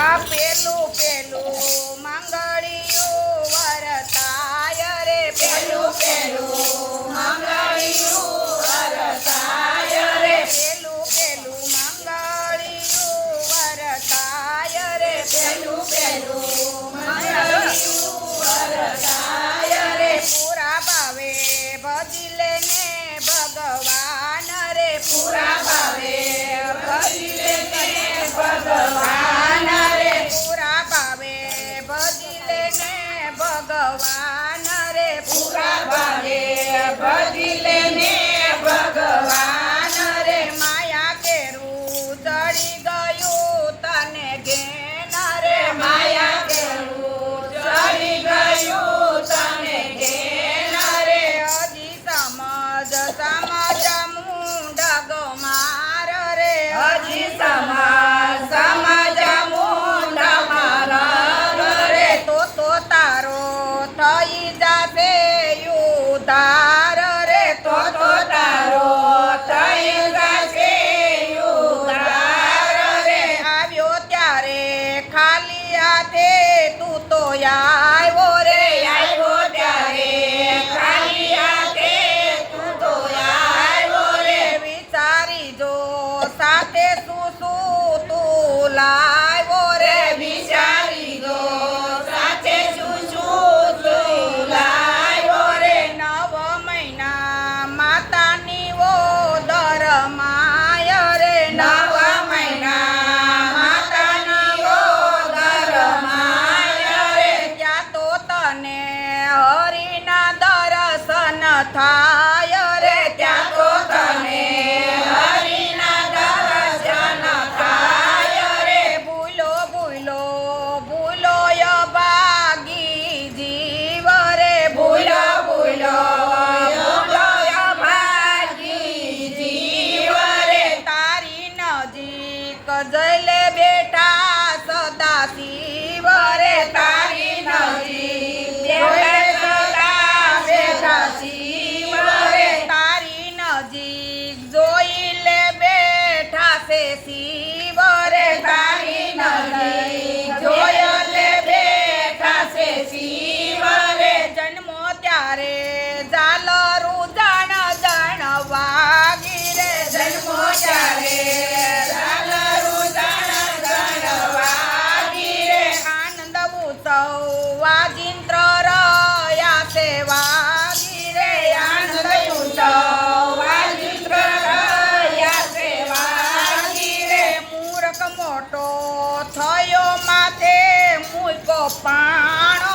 આ પેલું પેલું સાથે શું શું તું લાવ્યો રે બિચારી ગો સાથે શું શું તું લાવ્યો રે? નવ મહિના માતાની વો દર માય રે. નવ મહિના માતાની વો દર માય રે. ત્યાં તો તને હરિના દર્શન થા જોઈ લે બેઠા છે સી